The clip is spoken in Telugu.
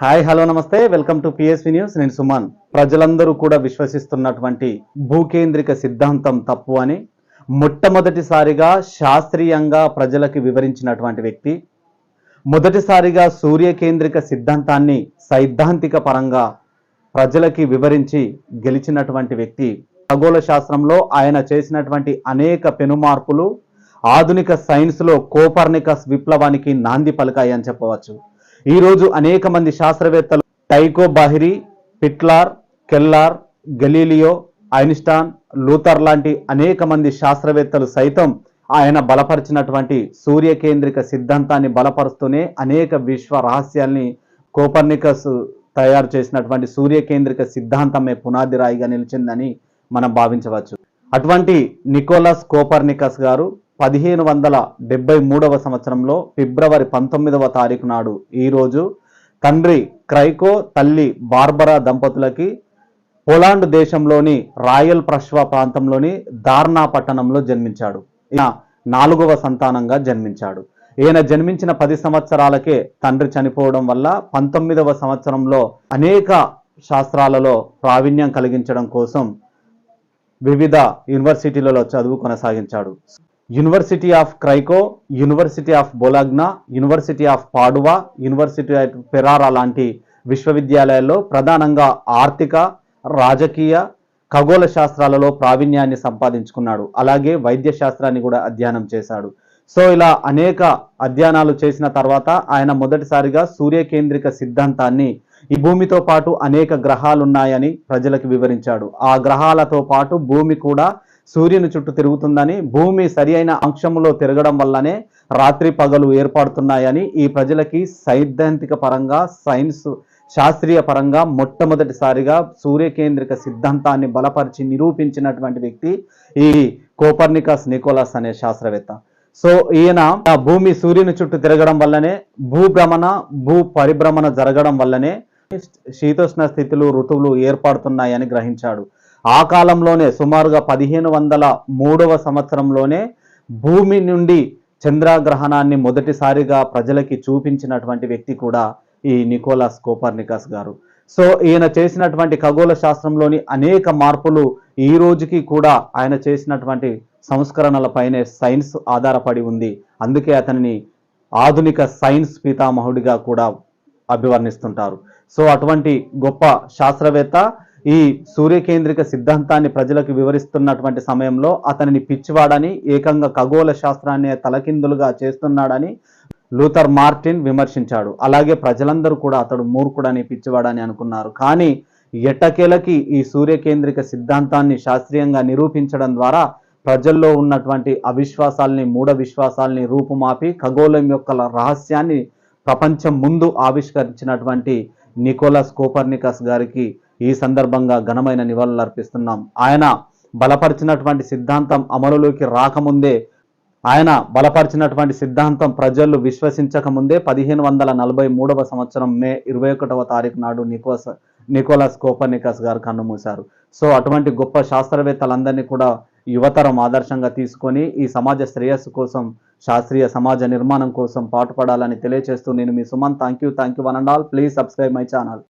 హాయ్ హలో నమస్తే. వెల్కమ్ టు పిఎస్వి న్యూస్ నేను సుమన్. ప్రజలందరూ కూడా విశ్వసిస్తున్నటువంటి భూకేంద్రిక సిద్ధాంతం తప్పు అని మొట్టమొదటిసారిగా శాస్త్రీయంగా ప్రజలకు వివరించినటువంటి వ్యక్తి మొదటిసారిగా సూర్యకేంద్రిక సిద్ధాంతాన్ని సైద్ధాంతిక పరంగా ప్రజలకి వివరించి గెలిచినటువంటి వ్యక్తి. ఖగోళ శాస్త్రంలో ఆయన చేసినటువంటి అనేక పెనుమార్పులు ఆధునిక సైన్స్లో కోపర్నికస్ విప్లవానికి నాంది పలికాయి అని చెప్పవచ్చు. ఈరోజు అనేక మంది శాస్త్రవేత్తలు టైకో బాహిరి పిట్లార్ కెల్లార్ గలీలియో ఐన్స్టాన్ లూథర్ లాంటి అనేక మంది శాస్త్రవేత్తలు సైతం ఆయన బలపరిచినటువంటి సూర్యకేంద్రిక సిద్ధాంతాన్ని బలపరుస్తూనే అనేక విశ్వ రహస్యాల్ని కోపర్నికస్ తయారు చేసినటువంటి సూర్యకేంద్రిక సిద్ధాంతమే పునాది రాయిగా నిలిచిందని మనం భావించవచ్చు. అటువంటి నికోలస్ కోపర్నికస్ గారు పదిహేను వందల డెబ్బై మూడవ సంవత్సరంలో ఫిబ్రవరి పంతొమ్మిదవ తారీఖు నాడు ఈరోజు తండ్రి క్రైకో తల్లి బార్బరా దంపతులకి పోలాండ్ దేశంలోని రాయల్ ప్రష్వా ప్రాంతంలోని దార్నా పట్టణంలో జన్మించాడు. ఈయన నాలుగవ సంతానంగా జన్మించాడు. ఈయన జన్మించిన పది సంవత్సరాలకే తండ్రి చనిపోవడం వల్ల పంతొమ్మిదవ సంవత్సరంలో అనేక శాస్త్రాలలో ప్రావీణ్యం కలిగించడం కోసం వివిధ యూనివర్సిటీలలో చదువు కొనసాగించాడు. University of Krakow university of Bologna university of Padua university of Ferrara లాంటి విశ్వవిద్యాలయాల్లో ప్రధానంగా ఆర్థిక రాజకీయ ఖగోళ శాస్త్రాలలో ప్రావీణ్యాన్ని సంపాదించుకున్నాడు. అలాగే వైద్య శాస్త్రాన్ని కూడా అధ్యయనం చేశాడు. సో ఇలా అనేక అధ్యయనాలు చేసిన తర్వాత ఆయన మొదటిసారిగా సూర్యకేంద్రిక సిద్ధాంతాన్ని ఈ భూమితో పాటు అనేక గ్రహాలు ఉన్నాయని ప్రజలకు వివరించాడు. ఆ గ్రహాలతో పాటు భూమి కూడా సూర్యుని చుట్టూ తిరుగుతుందని భూమి సరి అయిన అంశంలో తిరగడం వల్లనే రాత్రి పగలు ఏర్పడుతున్నాయని ఈ ప్రజలకి సైద్ధాంతిక పరంగా సైన్స్ శాస్త్రీయ పరంగా మొట్టమొదటిసారిగా సూర్యకేంద్రిక సిద్ధాంతాన్ని బలపరిచి నిరూపించినటువంటి వ్యక్తి ఈ కోపర్నికస్ నికోలస్ అనే శాస్త్రవేత్త. సో ఈయన ఆ భూమి సూర్యుని చుట్టూ తిరగడం వల్లనే భూభ్రమణ భూ పరిభ్రమణ జరగడం వల్లనే శీతోష్ణ స్థితులు ఋతువులు ఏర్పడుతున్నాయని గ్రహించాడు. ఆ కాలంలోనే సుమారుగా పదిహేను వందల మూడవ సంవత్సరంలోనే భూమి నుండి చంద్రగ్రహణాన్ని మొదటిసారిగా ప్రజలకి చూపించినటువంటి వ్యక్తి కూడా ఈ నికోలాస్ కోపర్నికస్ గారు. సో ఈయన చేసినటువంటి ఖగోళ శాస్త్రంలోని అనేక మార్పులు ఈ రోజుకి కూడా ఆయన చేసినటువంటి సంస్కరణలపైనే సైన్స్ ఆధారపడి ఉంది. అందుకే అతనిని ఆధునిక సైన్స్ పితామహుడిగా కూడా అభివర్ణిస్తుంటారు. సో అటువంటి గొప్ప శాస్త్రవేత్త ఈ సూర్యకేంద్రిక సిద్ధాంతాన్ని ప్రజలకు వివరిస్తున్నటువంటి సమయంలో అతనిని పిచ్చివాడని ఏకంగా ఖగోళ శాస్త్రాన్ని తలకిందులుగా చేస్తున్నాడని లూథర్ మార్టిన్ విమర్శించాడు. అలాగే ప్రజలందరూ కూడా అతడు మూర్ఖుడని పిచ్చివాడని అనుకున్నారు. కానీ ఎట్టకేలకి ఈ సూర్యకేంద్రిక సిద్ధాంతాన్ని శాస్త్రీయంగా నిరూపించడం ద్వారా ప్రజల్లో ఉన్నటువంటి అవిశ్వాసాల్ని మూఢ విశ్వాసాల్ని రూపుమాపి ఖగోళం యొక్క రహస్యాన్ని ప్రపంచం ముందు ఆవిష్కరించినటువంటి నికోలస్ కోపర్నికస్ గారికి ఈ సందర్భంగా ఘనమైన నివాళులు అర్పిస్తున్నాం. ఆయన బలపరిచినటువంటి సిద్ధాంతం అమలులోకి రాకముందే ఆయన బలపరిచినటువంటి సిద్ధాంతం ప్రజలు విశ్వసించక ముందే పదిహేను వందల నలభై మూడవ సంవత్సరం మే ఇరవై ఒకటవ తారీఖు నాడు నికోస్ నికోలస్ కోపర్నికస్ గారు కన్నుమూశారు సో అటువంటి గొప్ప శాస్త్రవేత్తలందరినీ కూడా యువతరం ఆదర్శంగా తీసుకొని ఈ సమాజ శ్రేయస్సు కోసం శాస్త్రీయ సమాజ నిర్మాణం కోసం పాటుపడాలని తెలియజేస్తూ నేను మీ Suman. Thank you thank you one and all please subscribe my channel